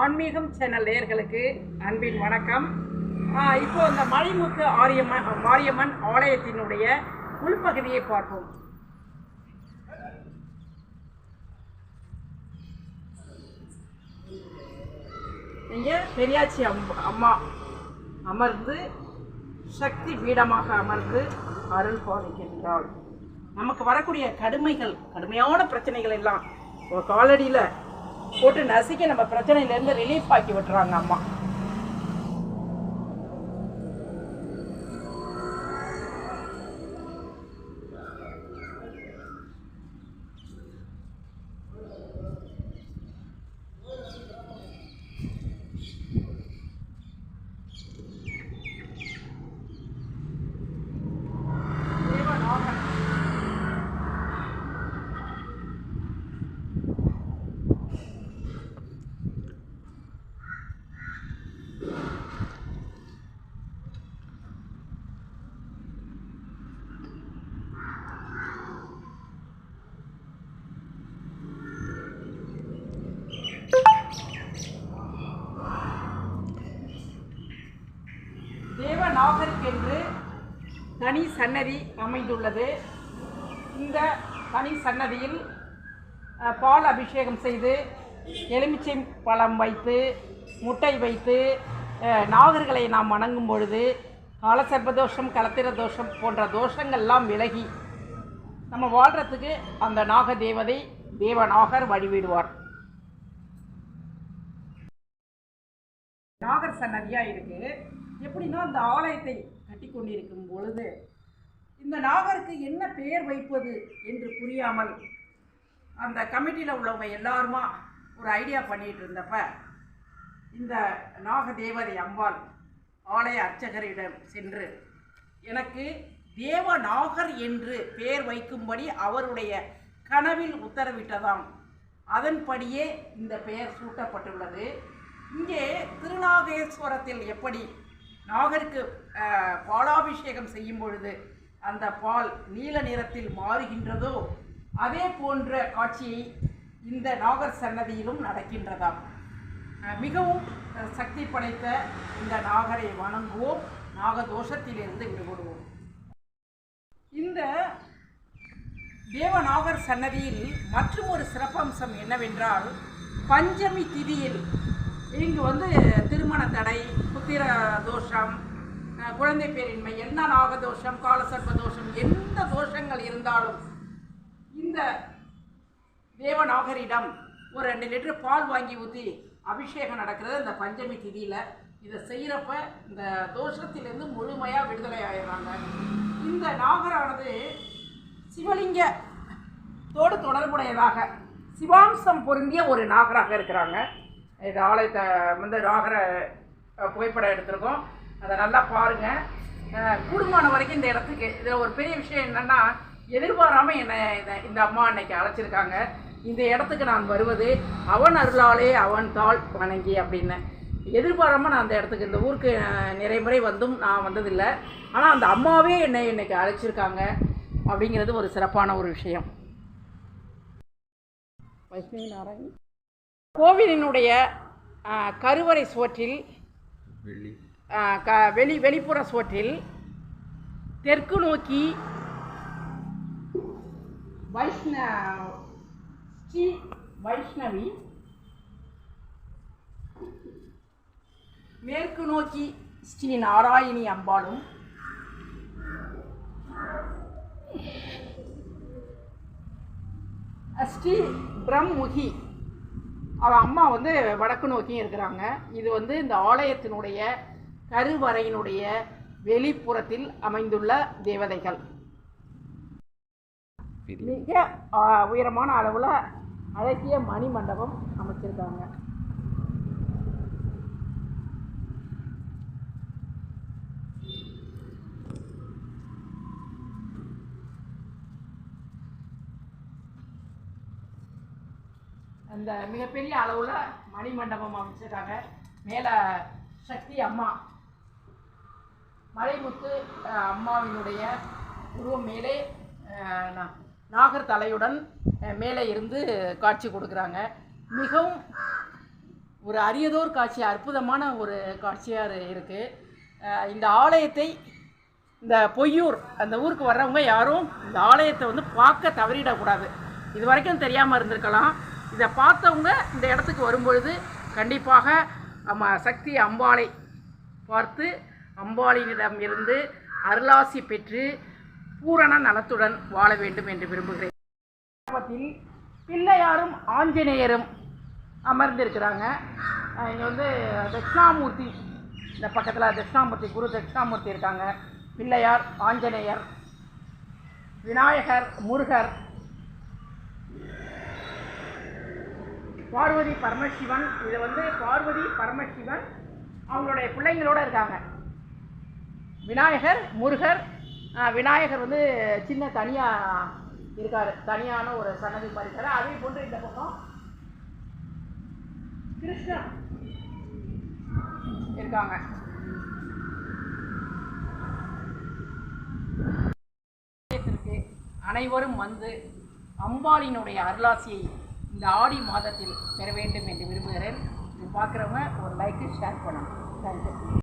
ஆன்மீகம் சேனல் நேயர்களுக்கு அன்பின் வணக்கம். இப்போ இந்த மலைமுத்து ஆரியம்மன் மாரியம்மன் ஆலயத்தினுடைய உள்பகுதியை பார்ப்போம். இங்கே பெரியாச்சி அம் அம்மா அமர்ந்து சக்தி பீடமாக அமர்ந்து அருள் பாலிக்கின்றாள். நமக்கு வரக்கூடிய கடுமைகள் கடுமையான பிரச்சனைகள் எல்லாம். காலடியில் போட்டு நசுக்கி நம்ம பிரச்சனையிலேருந்து ரிலீஃப் ஆக்கி விட்டுறாங்க அம்மா. தனி சன்னதி அமைந்துள்ளது. இந்த தனி சன்னதியில் பால் அபிஷேகம் செய்து எலுமிச்சை பழம் வைத்து முட்டை வைத்து நாகர்களை நாம் வணங்கும் பொழுது காலசர்ப தோஷம் கலத்திர தோஷம் போன்ற தோஷங்கள்லாம் விலகி நம்ம வாழ்கிறதுக்கு அந்த நாக தேவதை தேவநாகர் வழிவிடுவார். நாகர் சன்னதியாக இருக்குது எப்படின்னா அந்த ஆலயத்தை கட்டி கொண்டிருக்கும் பொழுது இந்த நாகருக்கு என்ன பெயர் வைப்பது என்று புரியாமல் அந்த கமிட்டியில் உள்ளவங்க எல்லாருமா ஒரு ஐடியா பண்ணிகிட்டு இருந்தப்ப இந்த நாக தேவதை அம்பாள் ஆலய அர்ச்சகரிடம் சென்று எனக்கு தேவநாகர் என்று பெயர் வைக்கும்படி அவருடைய கனவில் உத்தரவிட்டதாம். அதன்படியே இந்த பெயர் சூட்டப்பட்டுள்ளது. இங்கே திருநாகேஸ்வரத்தில் எப்படி நாகருக்கு பாலாபிஷேகம் செய்யும் பொழுது அந்த பால் நீல நிறத்தில் மாறுகின்றதோ அதே போன்ற காட்சியை இந்த நாகர் சன்னதியிலும் நடக்கின்றதாம். மிகவும் சக்தி படைத்த இந்த நாகரை வணங்குவோம் நாகதோஷத்திலிருந்து விடுபடுவோம். இந்த தேவநாகர் சன்னதியில் மற்றும் ஒரு சிறப்பம்சம் என்னவென்றால் பஞ்சமி திதியில் இங்கு வந்து திருமண தடை புத்திர தோஷம் குழந்தை பேரின்மை என்ன நாகதோஷம் காலசர்ப தோஷம் எந்த தோஷங்கள் இருந்தாலும் இந்த தேவநாகரிடம் ஒரு ரெண்டு லிட்டர் பால் வாங்கி ஊற்றி அபிஷேகம் நடக்கிறது. இந்த பஞ்சமி திதியில் இதை செய்கிறப்ப இந்த தோஷத்திலேருந்து முழுமையாக விடுதலை ஆயிடுறாங்க. இந்த நாகரானது சிவலிங்க தோடு தொடர்புடையதாக சிவாம்சம் பொருந்திய ஒரு நாகராக இருக்கிறாங்க. இது ஆலயத்தை வந்து ராகர புகைப்படம் எடுத்திருக்கோம். அதை நல்லா பாருங்கள் குடும்பமான வரைக்கும் இந்த இடத்துக்கு இதில் ஒரு பெரிய விஷயம் என்னென்னா எதிர்பாராமல் என்னை இந்த இந்த அம்மா அன்னைக்கு அழைச்சிருக்காங்க. இந்த இடத்துக்கு நான் வருவது அவன் அருளாலே அவன் தாள் வணங்கி அப்படின்னு. எதிர்பாராமல் நான் அந்த இடத்துக்கு இந்த ஊருக்கு நிறைய முறை வந்தும் நான் வந்ததில்லை. ஆனால் அந்த அம்மாவே என்னை இன்னைக்கு அழைச்சிருக்காங்க அப்படிங்கிறது ஒரு சிறப்பான ஒரு விஷயம். வைஷ்ணவி நாராயண் கோவிலினுடைய கருவறை சுவற்றில் க வெளி வெளிப்புற சுவற்றில் தெற்கு நோக்கி வைஷ்ண ஸ்ரீ வைஷ்ணவி மேற்கு நோக்கி ஸ்ரீ நாராயணி அம்பாளும் ஸ்ரீ பிரம்முகி அவ அம்மா வந்து வடக்கு நோக்கியும் இருக்கிறாங்க. இது வந்து இந்த ஆலயத்தினுடைய கருவறையினுடைய வெளிப்புறத்தில் அமைந்துள்ள தேவதைகள். மிக உயரமான அளவில் அழகிய மணி மண்டபம் அமைச்சிருக்காங்க. அந்த மிகப்பெரிய அளவில் மணிமண்டபம் அமைச்சிருக்காங்க. மேலே சக்தி அம்மா. மலைமுத்து அம்மாவினுடைய உருவம் மேலே நாகர் தலையுடன் மேலே இருந்து காட்சி கொடுக்குறாங்க. மிகவும் ஒரு அரியதோர் காட்சி அற்புதமான ஒரு காட்சியாக இருக்குது இந்த ஆலயத்தை இந்த பொய்யூர் அந்த ஊருக்கு வர்றவங்க யாரும் இந்த ஆலயத்தை வந்து பார்க்க தவறிடக்கூடாது. இது வரைக்கும் தெரியாமல் இருந்திருக்கலாம். இதை பார்த்தவங்க இந்த இடத்துக்கு வரும்பொழுது கண்டிப்பாக நம்ம சக்தி அம்பாளை பார்த்து அம்பாளியிடம் இருந்து அருளாசி பெற்று பூரண நலத்துடன் வாழ வேண்டும் என்று விரும்புகிறேன். கிராமத்தில் பிள்ளையாரும் ஆஞ்சநேயரும் அமர்ந்திருக்கிறாங்க. இங்கே வந்து தட்சிணாமூர்த்தி இந்த பக்கத்தில் தட்சிணாமூர்த்தி குரு தட்சிணாமூர்த்தி இருக்காங்க. பிள்ளையார் ஆஞ்சநேயர் விநாயகர் முருகர் பார்வதி பரமசிவன். இது வந்து பார்வதி பரமசிவன் அவங்களுடைய பிள்ளைங்களோட இருக்காங்க. விநாயகர் முருகர் விநாயகர் வந்து சின்ன தனியாக இருக்கார். தனியான ஒரு சன்னதி மாதிரி இருக்கார். அதே போன்று இந்த பக்கம் கிருஷ்ணன் இருக்காங்க. அனைவரும் வந்து அம்பாளினுடைய அருளாசியை இந்த ஆடி மாதத்தில் பெற வேண்டும் என்று விரும்புகிறேன். இது பார்க்குறவங்க ஒரு லைக்கு ஷேர் பண்ணணும். தேங்க்யூ